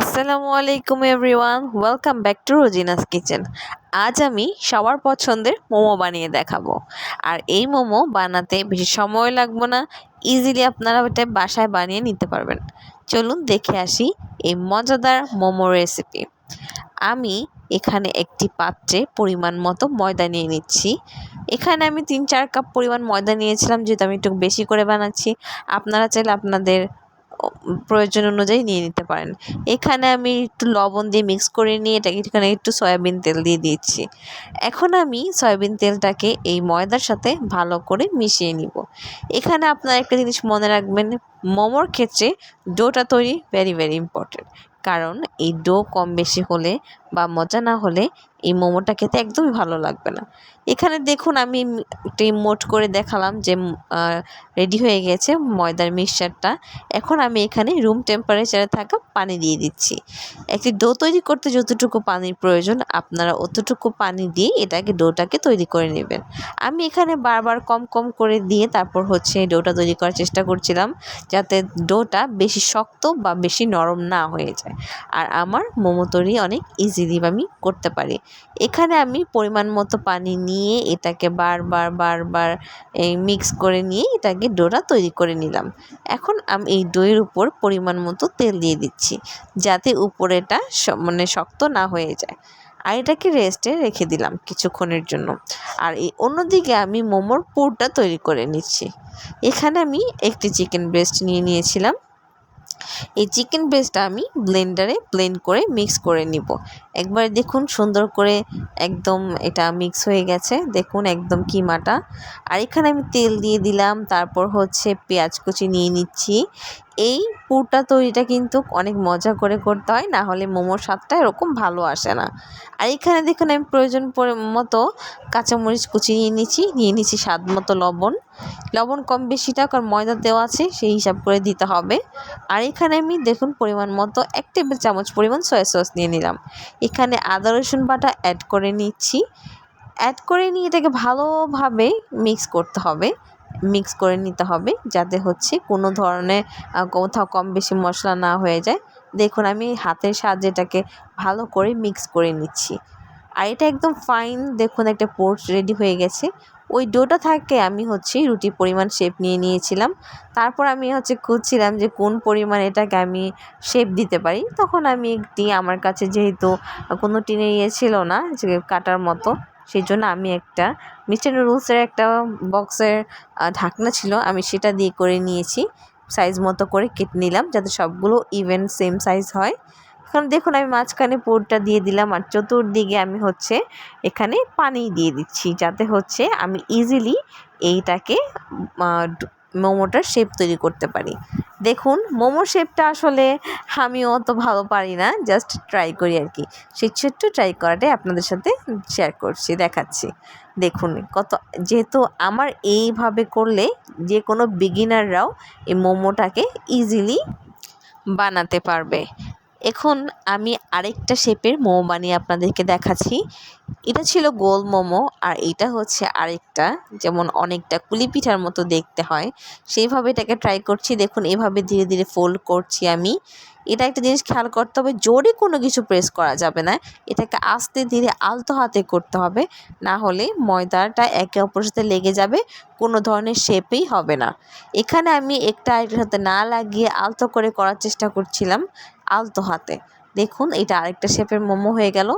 আসসালামু আলাইকুম everyone, welcome back to Rozina's kitchen. আজ আমি সবার পছন্দের মোমো বানিয়ে দেখাবো। আর এই মোমো বানাতে বেশি সময় লাগবে না ইজিলি আপনারা এটা বাসায় বানিয়ে নিতে পারবেন। চলুন দেখে আসি এই মজাদার মোমো রেসিপি আমি এখানে একটি পাত্রে পরিমাণ মতো ময়দা নিয়ে নিচ্ছি। এখানে আমি তিন চার কাপ পরিমাণ ময়দা নিয়েছিলাম, যেহেতু আমি একটু বেশি করে বানাচ্ছি। আপনারা চাইলে আপনাদের প্রয়োজন অনুযায়ী নিয়ে নিতে পারেন। এখানে আমি একটু লবণ দিয়ে মিক্স করে নিয়ে এটাকে এখানে একটু সয়াবিন তেল দিয়ে দিচ্ছি। এখন আমি সয়াবিন তেলটাকে এই ময়দার সাথে ভালো করে মিশিয়ে নিব। এখানে আপনারা একটা জিনিস মনে রাখবেন, মোমোর ক্ষেত্রে ডোটা তৈরি ভেরি ভেরি ইম্পর্টেন্ট কারণ এই ডো কম বেশি হলে বা মজা না হলে এই মোমোটা খেতে একদমই ভালো লাগবে না। এখানে দেখুন আমি একটি মোট করে দেখালাম যে রেডি হয়ে গেছে ময়দার মিক্সচারটা। এখন আমি এখানে রুম টেম্পারেচারে থাকা পানি দিয়ে দিচ্ছি। একটি ডো তৈরি করতে যতটুকু পানির প্রয়োজন আপনারা অতটুকু পানি দিয়ে এটাকে ডোটাকে তৈরি করে নেবেন। আমি এখানে বারবার কম কম করে দিয়ে তারপর হচ্ছে ডোটা তৈরি করার চেষ্টা করছিলাম যাতে ডোটা বেশি শক্ত বা বেশি নরম না হয়ে যায়। আর আমার মোমো তৈরি অনেক ইজিলি আমি করতে পারি। এখানে আমি পরিমাণ মতো পানি নিয়ে এটাকে বারবার বারবার এই মিক্স করে নিয়ে এটাকে ডোটা তৈরি করে নিলাম। এখন আমি এই দইয়ের উপর পরিমাণ মতো তেল দিয়ে দিচ্ছি, যাতে উপরেটা মানে শক্ত না হয়ে যায়। আর এটাকে রেস্টে রেখে দিলাম কিছুক্ষণের জন্য। আর এই অন্যদিকে আমি মোমোর পুরটা তৈরি করে নিচ্ছি। এখানে আমি একটি চিকেন ব্রেস্ট নিয়ে নিয়েছিলাম। এই চিকেন পেস্টটা আমি ব্লেন্ডারে ব্লেন্ড করে মিক্স করে নিব। একবার দেখুন সুন্দর করে একদম এটা মিক্স হয়ে গেছে। দেখুন একদম কিমাটা। আর এখানে আমি তেল দিয়ে দিলাম, তারপর হচ্ছে পেঁয়াজ কুচি নিয়ে নিচ্ছি। এই পুরটা তৈরিটা কিন্তু অনেক মজা করে করতে হয় না হলে মোমোর স্বাদটা এরকম ভালো আসে না। আর এখানে দেখুন, আমি প্রয়োজন মতো কাঁচামরিচ কুচি নিয়ে নিচ্ছি নিয়ে নিচ্ছি স্বাদ মতো লবণ। লবণ কম বেশিটা কারণ ময়দা দেওয়া আছে, সেই হিসাব করে দিতে হবে। আর এখানে আমি দেখুন, পরিমাণ মতো এক টেবিল চামচ পরিমাণ সয়া সস নিয়ে নিলাম। এখানে আদা, রসুন বাটা অ্যাড করে নিচ্ছি। অ্যাড করে নিয়ে এটাকে ভালোভাবে মিক্স করতে হবে। মিক্স করে নিতে হবে যাতে হচ্ছে কোনো ধরনের কোথাও কম বেশি মশলা না হয়ে যায়। দেখুন, আমি হাতের সাহায্যে এটাকে ভালো করে মিক্স করে নিচ্ছি। আর এটা একদম ফাইন দেখুন একটা পোর্ট রেডি হয়ে গেছে। ওই ডোটা থাকে আমি হচ্ছে রুটি পরিমাণ শেপ নিয়ে নিয়েছিলাম। তারপর আমি হচ্ছে খুঁজছিলাম যে কোন পরিমাণ এটাকে আমি শেপ দিতে পারি। তখন আমি একটি, আমার কাছে যেহেতু কোনো টিনে ইয়ে ছিল না, যে কাটার মতো সেই জন্য আমি একটা মিস্টার নুডলসের একটা বক্সের ঢাকনা ছিল, আমি সেটা দিয়ে করে নিয়েছি। সাইজ মতো করে কেটে নিলাম যাতে সবগুলো ইভেন সেম সাইজ হয়। এখন দেখুন, আমি মাঝখানে পুরটা দিয়ে দিলাম আর চতুর্দিকে আমি হচ্ছে এখানে পানি দিয়ে দিচ্ছি যাতে হচ্ছে আমি ইজিলি এইটাকে মোমোটার শেপ তৈরি করতে পারি। দেখুন, মোমো শেপটা আসলে আমিও অত ভালো পারি না জাস্ট ট্রাই করি আর কি। সেই ছোট্ট ট্রাই করাটাই আপনাদের সাথে শেয়ার করছি, দেখাচ্ছি। দেখুন, কত, যেহেতু আমার এইভাবে করলে যে কোনো বিগিনাররাও এই মোমোটাকে ইজিলি বানাতে পারবে। এখন আমি আরেকটা শেপের মোমো বানিয়ে আপনাদেরকে দেখাচ্ছি। এটা ছিল গোল মোমো আর এটা হচ্ছে আরেকটা, যেমন অনেকটা কুলি পিঠার মতো দেখতে হয়। সেইভাবে এটাকে ট্রাই করছি, দেখুন এভাবে ধীরে ধীরে ফোল্ড করছি আমি। এটা একটা জিনিস খেয়াল করতে হবে, জোরে কোনো কিছু প্রেস করা যাবে না। এটাকে আস্তে ধীরে আলতো হাতে করতে হবে, না হলে ময়দাটা একে অপরের সাথে লেগে যাবে, কোনো ধরনের শেপেই হবে না। এখানে আমি একটা আরেকটার সাথে না লাগিয়ে আলতো করে করার চেষ্টা করছিলাম। আলতো হাতে। দেখুন, এটা আরেকটা শেপের মোমো হয়ে গেল।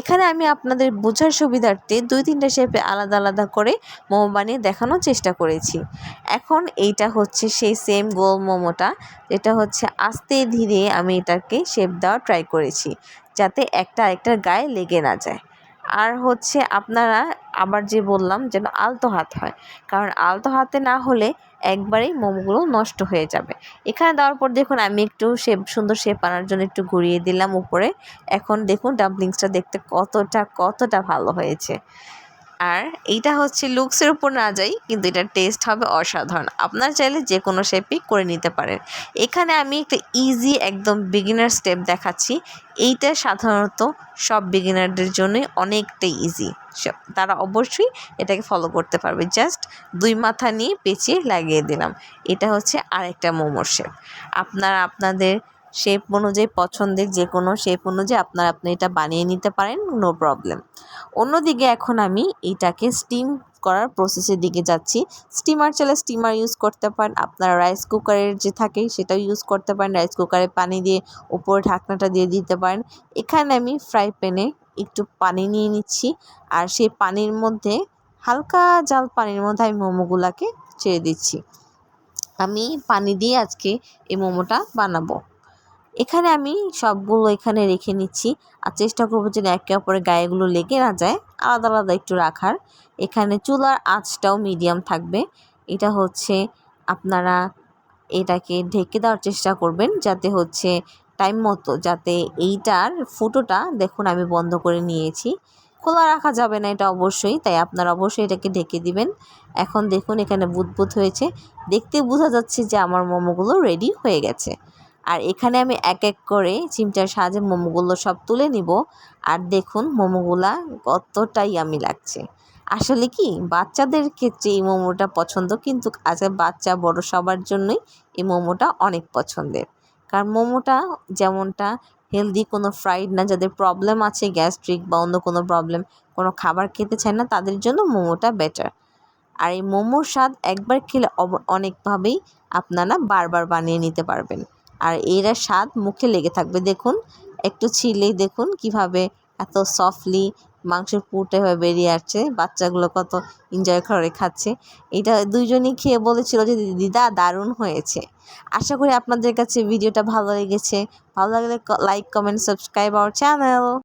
এখানে আমি আপনাদের বোঝার সুবিধার্থে দুই তিনটা শেপে আলাদা আলাদা করে মোমো বানিয়ে দেখানোর চেষ্টা করেছি। এখন এইটা হচ্ছে সেই সেম গোল মোমোটা, যেটা হচ্ছে আস্তে ধীরে আমি এটাকে শেপ দেওয়া ট্রাই করেছি, যাতে একটা আরেকটার গায়ে লেগে না যায়। আর হচ্ছে আপনারা আবার যে বললাম যেন আলতো হাত হয়, কারণ আলতো হাতে না হলে একবারেই মোমোগুলো নষ্ট হয়ে যাবে। এখানে দেওয়ার পর দেখুন আমি একটু শেপ সুন্দর শেপ আনার জন্য একটু ঘুরিয়ে দিলাম উপরে। এখন দেখুন ডাম্পলিংসটা দেখতে কতটা কতটা ভালো হয়েছে। আর এইটা হচ্ছে লুকসের উপর না যাই, কিন্তু এটার টেস্ট হবে অসাধারণ। আপনার চাইলে যে কোনো শেপই করে নিতে পারেন। এখানে আমি একটা ইজি একদম বিগিনার স্টেপ দেখাচ্ছি। এইটা সাধারণত সব বিগিনারদের জন্যই অনেকটাই ইজি তারা অবশ্যই এটাকে ফলো করতে পারবে। জাস্ট দুই মাথা নিয়ে পেঁচিয়ে লাগিয়ে দিলাম। এটা হচ্ছে আরেকটা মোমোর শেপ আপনারা আপনাদের শেপ অনুযায়ী, পছন্দের যে কোনো শেপ অনুযায়ী আপনারা আপনি এটা বানিয়ে নিতে পারেন নো প্রবলেম অন্যদিকে এখন আমি এটাকে স্টিম করার প্রসেসের দিকে যাচ্ছি। স্টিমার চাইলে স্টিমার ইউজ করতে পারেন। আপনারা রাইস কুকারের যে থাকে সেটাও ইউজ করতে পারেন। রাইস কুকারে পানি দিয়ে উপরে ঢাকনাটা দিয়ে দিতে পারেন। এখানে আমি ফ্রাই প্যানে একটু পানি নিয়ে নিচ্ছি। আর সেই পানির মধ্যে হালকা জাল পানির মধ্যে আমি মোমোগুলাকে ছেড়ে দিচ্ছি। আমি পানি দিয়ে আজকে এই মোমোটা বানাবো। এখানে আমি সবগুলো এখানে রেখে নিচ্ছি আর চেষ্টা করব যেন একে অপরের গায়েগুলো লেগে না যায়। আলাদা আলাদা একটু রাখার। এখানে চুলার আঁচটাও মিডিয়াম থাকবে। এটা হচ্ছে আপনারা এটাকে ঢেকে দেওয়ার চেষ্টা করবেন যাতে হচ্ছে টাইম মতো, যাতে এইটার ফুটোটা দেখুন আমি বন্ধ করে নিয়েছি। খোলা রাখা যাবে না এটা অবশ্যই, তাই আপনারা অবশ্যই এটাকে ঢেকে দিবেন। এখন দেখুন এখানে বুদবুদ হয়েছে। দেখতে বোঝা যাচ্ছে যে আমার মোমোগুলো রেডি হয়ে গেছে। আর এখানে আমি এক এক করে চিমটার সাহায্যে মোমোগুলো সব তুলে নিব। আর দেখুন মোমোগুলা কতটাই আমি লাগছে। আসলে কি, বাচ্চাদের ক্ষেত্রে এই মোমোটা পছন্দ, কিন্তু আজকে বাচ্চা বড় সবার জন্যই এই মোমোটা অনেক পছন্দের। কারণ মোমোটা যেমনটা হেলদি কোনো ফ্রাইড না, যাদের প্রবলেম আছে গ্যাস্ট্রিক বা অন্য কোনো প্রবলেম কোনো খাবার খেতে চায় না, তাদের জন্য মোমোটা বেটার আর এই মোমোর স্বাদ একবার খেলে অনেকভাবেই আপনারা বারবার বানিয়ে নিতে পারবেন। আর এরা স্বাদ মুখে লেগে থাকবে। দেখুন, একটু ছিলেই দেখুন কীভাবে এত সফটলি মাংসের পুরটা এভাবে বেরিয়ে আসছে। বাচ্চাগুলো কত এনজয় করে খাচ্ছে। এটা দুইজনই খেয়ে বলেছিল যে দিদা, দারুণ হয়েছে। আশা করি আপনাদের কাছে ভিডিওটা ভালো লেগেছে। ভালো লাগলে like comment subscribe our channel